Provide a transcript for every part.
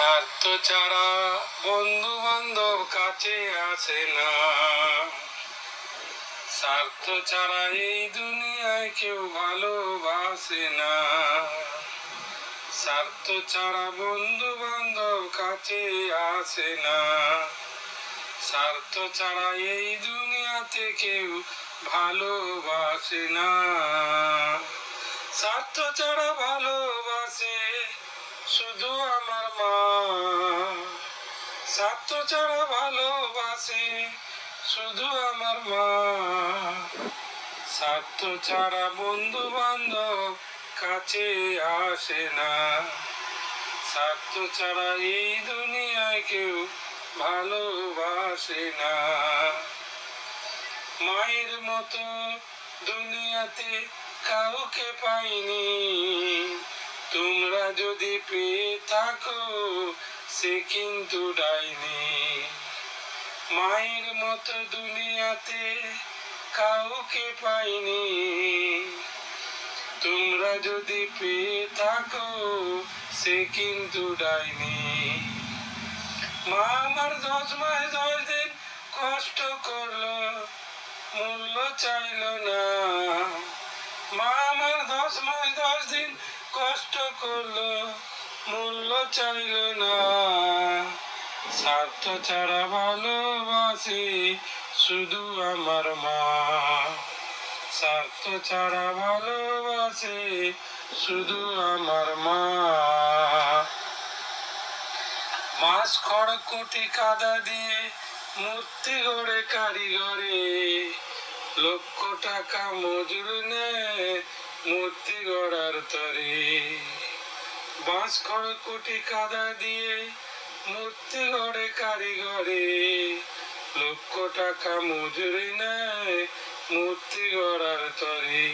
স্বার্থ ছাড়া বন্ধু বান্ধব কাছে আসে না। স্বার্থ ছাড়া এই দুনিয়ায় কেউ ভালোবাসে না। স্বার্থ ছাড়া বন্ধু বান্ধব কাছে আসে না। স্বার্থ ছাড়া এই দুনিয়াতে কেউ ভালোবাসে না। স্বার্থ ছাড়া ভালোবাসে শুধু আমার মা। ভালোবাসে, শুধু আমার মা। ছাড়া বন্ধু বান্ধব কাছে আসে না। ছাড়া এই দুনিয়ায় কেউ ভালোবাসে না। মায়ের মতো দুনিয়াতে কাউকে পাইনি। তোমরা যদি পেয়ে থাকো সে কিন্তু ডাইনি। মায়ের মতো দুনিয়াতে কাউকে পাইনি। তোমরা যদি পেয়ে থাকো, সে কিন্তু ডাইনি। মা আমার দশ মাস দশ দিন কষ্ট করল, মূল্য চাইলো না। মা আমার দশ মাস দশ দিন কষ্ট করল মূল্য চাইলো না। স্বার্থ ছাড়া ভালোবাসি শুধু আমার মা। স্বার্থ ছাড়া ভালোবাসে শুধু আমার মা। মাছ খড়কুটি কাদা দিয়ে মূর্তি গড়ে কারিগরে। লক্ষ টাকা মজুর নেয় মূর্তি গড়ার তরে। বাঁশ খড়কুটি কাদা দিয়ে মূর্তি গড়ে কারিগরে। লক্ষ টাকা মজুরি নেয় মূর্তি গড়ার তরে।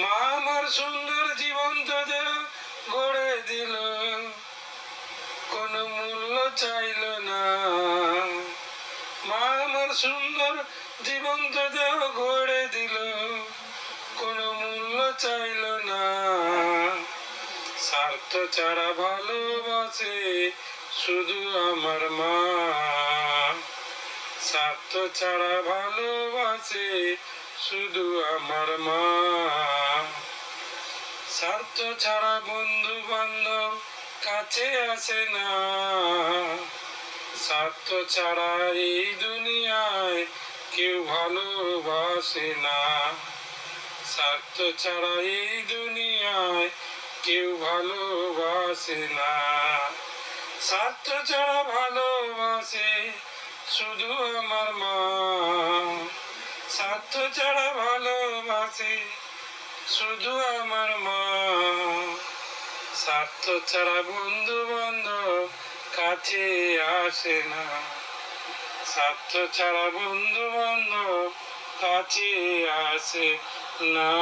মা আমার সুন্দর জীবন্ত দেহ গড়ে দিল, কোনো মূল্য চাইল না। মা আমার সুন্দর জীবন্ত দেহ গড়ে দিল, কোনো মূল্য চাইল না। স্বার্থ ছাড়া ভালোবাসে শুধু আমার মা। স্বার্থ ছাড়া ভালোবাসে শুধু আমার মা। স্বার্থ ছাড়া বন্ধু বান্ধব কাছে আসে না। স্বার্থ ছাড়া এই দুনিয়ায় কেউ ভালোবাসে না। স্বার্থ ছাড়া এই দুনিয়ায় কেউ ভালোবাসে না। স্বার্থ ছাড়া ভালোবাসে, শুধু আমার মা। স্বার্থ ছাড়া ভালোবাসে, শুধু আমার মা। স্বার্থ ছাড়া বন্ধু বান্ধব কাছে আসে না। স্বার্থ ছাড়া বন্ধু বান্ধব কাছে আসে না।